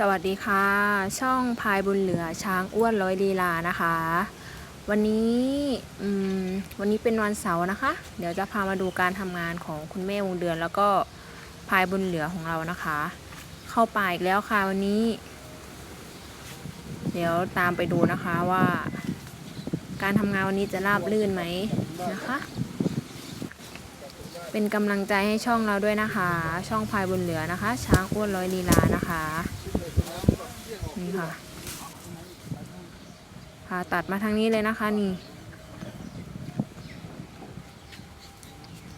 สวัสดีค่ะ ช่องพายบุญเหลือช้างอ้วนร้อยลีลานะคะ วันนี้วันนี้เป็นวันเสาร์นะคะ เดี๋ยวจะพามาดูการทำงานของคุณแม่วงเดือน แล้วก็พายบุญเหลือของเรานะคะ เข้าป่าอีกแล้วค่ะวันนี้ เดี๋ยวตามไปดูนะคะว่า การทำงานวันนี้จะราบรื่นไหมนะคะ เป็นกำลังใจให้ช่องเราด้วยนะคะ ช่องพายบุญเหลือนะคะ ช้างอ้วนร้อยลีลานะคะ นี่ค่ะพาตัดมาทางนี้เลยนะคะนี่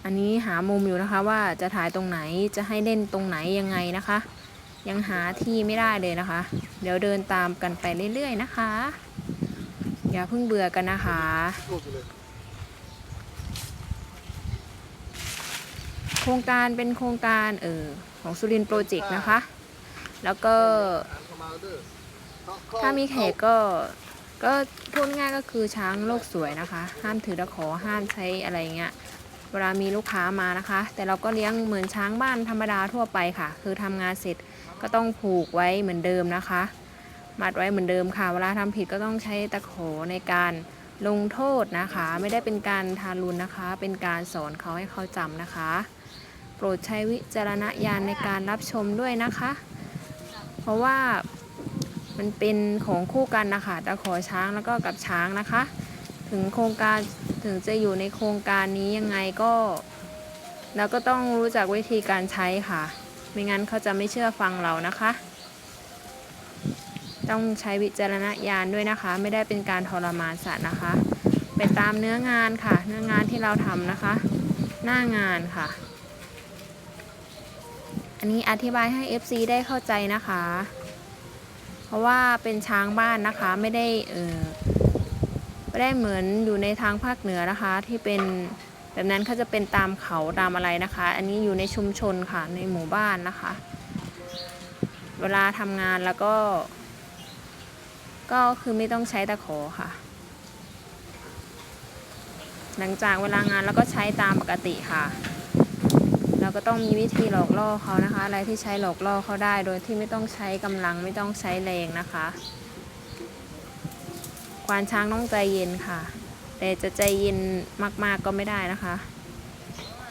อันนี้หามุมอยู่นะคะว่าจะถ่ายตรงไหนจะให้เล่นตรงไหนยังไงนะคะ ยังหาที่ไม่ได้เลยนะคะ เดี๋ยวเดินตามกันไปเรื่อยๆนะคะ อย่าเพิ่งเบื่อกันนะคะโครงการเป็นโครงการเออของสุรินโปรเจกต์นะคะ แล้วก็ ถ้ามีแขกก็ก็พูดง่ายก็คือช้างโลกสวยนะคะ ห้ามถือตะขอห้ามใช้อะไรเงี้ยเวลามีลูกค้ามานะคะ แต่เราก็เลี้ยงเหมือนช้างบ้านธรรมดาทั่วไปค่ะ คือทำงานเสร็จก็ต้องผูกไว้เหมือนเดิมนะคะ มัดไว้เหมือนเดิมค่ะ เวลาทำผิดก็ต้องใช้ตะขอในการลงโทษนะคะ ไม่ได้เป็นการทารุณนะคะ เป็นการสอนเขาให้เขาจำนะคะ โปรดใช้วิจารณญาณในการรับชมด้วยนะคะ เพราะว่า มันเป็นของคู่กันนะคะตะขอช้างแล้วก็กับช้างนะคะ ถึงโครงการถึงจะอยู่ในโครงการนี้ยังไงก็เราก็ต้องรู้จักวิธีการใช้ค่ะ ไม่งั้นเขาจะไม่เชื่อฟังเรานะคะ ต้องใช้วิจารณญาณด้วยนะคะ ไม่ได้เป็นการทรมานสัตว์นะคะ ไปตามเนื้องานค่ะ เนื้องานที่เราทำนะคะ หน้างานค่ะ อันนี้อธิบายให้ FC ได้เข้าใจนะคะ ราะว่าเป็นช้างบ้านนะคะไม่ได้เออไม่ได้เหมือนอยู่ในทางภาคเหนือนะคะ ที่เป็นแบบนั้นเขาจะเป็นตามเขาตามอะไรนะคะ อันนี้อยู่ในชุมชนค่ะในหมู่บ้านนะคะ เวลาทำงานแล้วก็ ก็คือไม่ต้องใช้ตะขอค่ะ หลังจากเวลางานแล้วก็ใช้ตามปกติค่ะ เราก็ต้องมีวิธีหลอกล่อเขานะคะ อะไรที่ใช้หลอกล่อเขาได้ โดยที่ไม่ต้องใช้กำลังไม่ต้องใช้แรงนะคะควานช้างต้องใจเย็นค่ะ แต่จะใจเย็นมากๆก็ไม่ได้นะคะ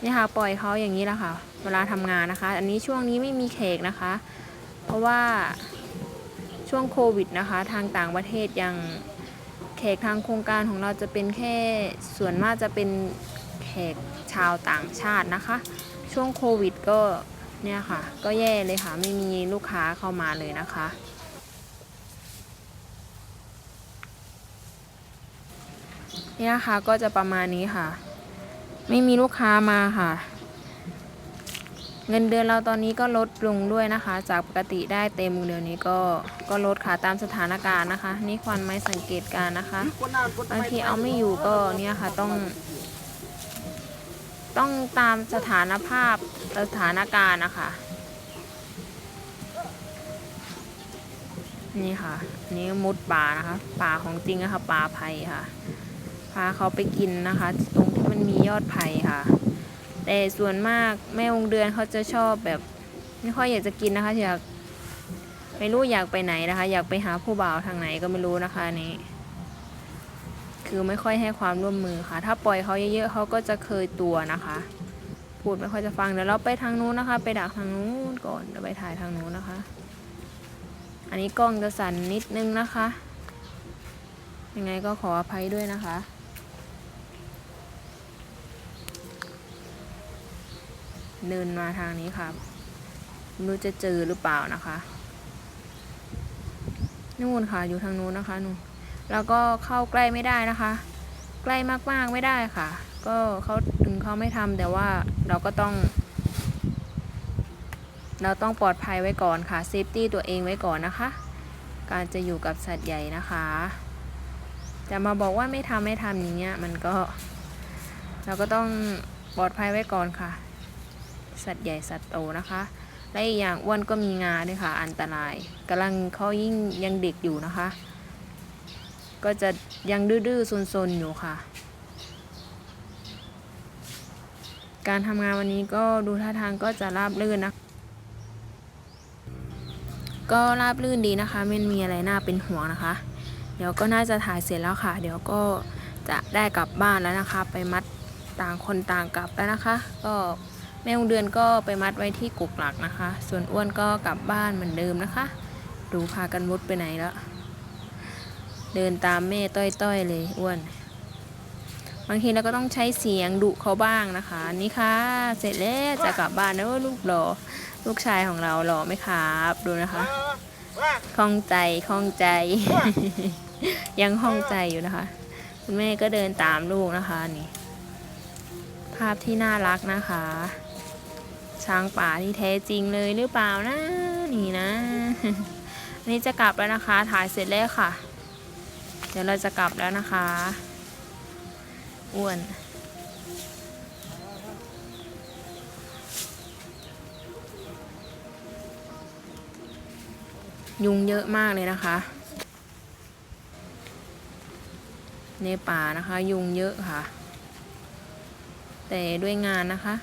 นี่ค่ะปล่อยเขาอย่างนี้แหละค่ะ เวลาทำงานนะคะ อันนี้ช่วงนี้ไม่มีเขกนะคะ เพราะว่าช่วงโควิดนะคะ ทางต่างประเทศยังแขกทางโครงการของเราจะเป็นแค่ส่วนมากจะเป็นแขกชาวต่างชาตินะคะ ช่วงโควิดก็เนี่ยค่ะ ก็แย่เลยค่ะ ไม่มีลูกค้าเข้ามาเลยนะคะ นี่นะคะก็จะประมาณนี้ค่ะ ไม่มีลูกค้ามาค่ะ เงินเดือนเราตอนนี้ก็ลดลงด้วยนะคะ จากปกติได้เต็มเดือนนี้ก็ก็ลดค่ะตามสถานการณ์นะคะ นี่ควันไม้สังเกตการนะคะบางทีเอาไม่อยู่ก็เนี่ยค่ะต้อง ต้องตามสถานภาพสถานการณ์นะคะ นี่ค่ะนี่มุดป่านะคะป่าของจริงนะคะป่าไผ่ค่ะ พาเขาไปกินนะคะ ตรงที่มันมียอดไผ่ค่ะ แต่ส่วนมากแม่องเดือนเขาจะชอบแบบ ไม่ค่อยอยากจะกินนะคะอยากไม่รู้อยากไปไหนนะคะ อยากไปหาผู้บ่าวทางไหนก็ไม่รู้นะคะนนี้ คือไม่ค่อยให้ความร่วมมือค่ะ ถ้าปล่อยเขาเยอะๆเขาก็จะเคยตัวนะคะ พูดไม่ค่อยจะฟังเดี๋ยวเราไปทางนู้นนะคะ ไปดักทางนู้นก่อนเดี๋ยวไปถ่ายทางนู้นนะคะ อันนี้กล้องจะสั่นนิดนึงนะคะ ยังไงก็ขออภัยด้วยนะคะเดินมาทางนี้ค่ะไม่รู้จะเจอหรือเปล่านะคะนู่นค่ะอยู่ทางนู้นนะคะนู่น แล้วก็เข้าใกล้ไม่ได้นะคะ ใกล้มากๆไม่ได้ค่ะ ก็เขาถึงเขาไม่ทำแต่ว่าเราก็ต้อง เราต้องปลอดภัยไว้ก่อนค่ะเซฟตี้ตัวเองไว้ก่อนนะคะ การจะอยู่กับสัตว์ใหญ่นะคะจะมาบอกว่าไม่ทำไม่ทำอย่างเงี้ยมันก็ เราก็ต้องปลอดภัยไว้ก่อนค่ะ สัตว์ใหญ่สัตว์โตนะคะและอีกอย่างอ้วนก็มีงาด้วยค่ะ อันตรายกำลังเขายิ่งยังเด็กอยู่นะคะ ก็จะยังดื้อๆซนๆอยู่ค่ะ การทำงานวันนี้ก็ดูท่าทางก็จะราบรื่นนะ ก็ราบรื่นดีนะคะไม่มีอะไรน่าเป็นห่วงนะคะ เดี๋ยวก็น่าจะถ่ายเสร็จแล้วค่ะ เดี๋ยวก็จะได้กลับบ้านแล้วนะคะ ไปมัดต่างคนต่างกลับแล้วนะคะ ก็แม่วงเดือนก็ไปมัดไว้ที่กุกหลักนะคะ ส่วนอ้วนก็กลับบ้านเหมือนเดิมนะคะ ดูพากันมุดไปไหนแล้ว เดินตามแม่ต้อยๆเลยอ้วน บางทีเราก็ต้องใช้เสียงดุเขาบ้างนะคะ นี่ค่ะ เสร็จแล้วจะกลับบ้านแล้วลูกหล่อลูกชายของเราหล่อไหมครับ ดูนะคะคล่องใจคล่องใจ ยังห้องใจอยู่นะคะ คุณแม่ก็เดินตามลูกนะคะนี่ ภาพที่น่ารักนะคะ ช้างป่าที่แท้จริงเลยหรือเปล่านะนี่นะนนี้จะกลับแล้วนะคะ ถ่ายเสร็จแล้วค่ะ ดี๋ยวเราจะกลับแล้วนะคะอ้วนยุงเยอะมากเลยนะคะ ในป่านะคะ ยุงเยอะค่ะ แต่ด้วยงานนะคะ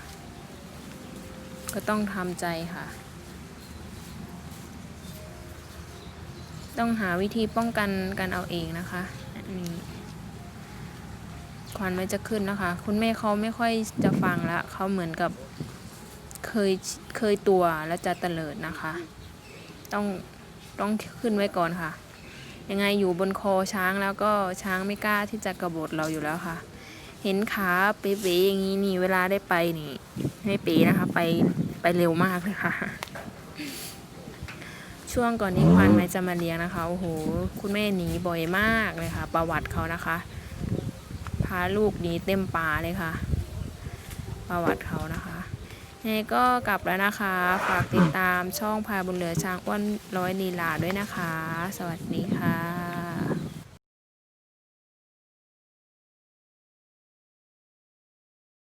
ก็ต้องทำใจค่ะ ต้องหาวิธีป้องกันกันเอาเองนะคะนนี้ควันมันจะขึ้นนะคะ คุณแม่เขาไม่ค่อยจะฟังแล้วเขาเหมือนกับเคยเคยตัวแล้วจะเตลิดนะคะ ต้องต้องขึ้นไว้ก่อนค่ะ ยังไงอยู่บนคอช้างแล้วก็ช้างไม่กล้าที่จะกระโบดเราอยู่แล้วค่ะ เห็นขาเป๊ะๆอย่างนี้นี่เวลาได้ไปนี่ไม่เป๊นะคะ ไปไปเร็วมากเลยค่ะ ช่วงก่อนที่ควันไม้จะมาเลี้ยงนะคะ โอ้โห คุณแม่หนีบ่อยมากเลยค่ะ ประวัติเขานะคะ พาลูกหนีเต็มป่าเลยค่ะ ประวัติเขานะคะยังไงก็กลับแล้วนะคะ ฝากติดตามช่องพาบุญเหลือช้างอ้วนร้อยลีลาด้วยนะคะ สวัสดีค่ะ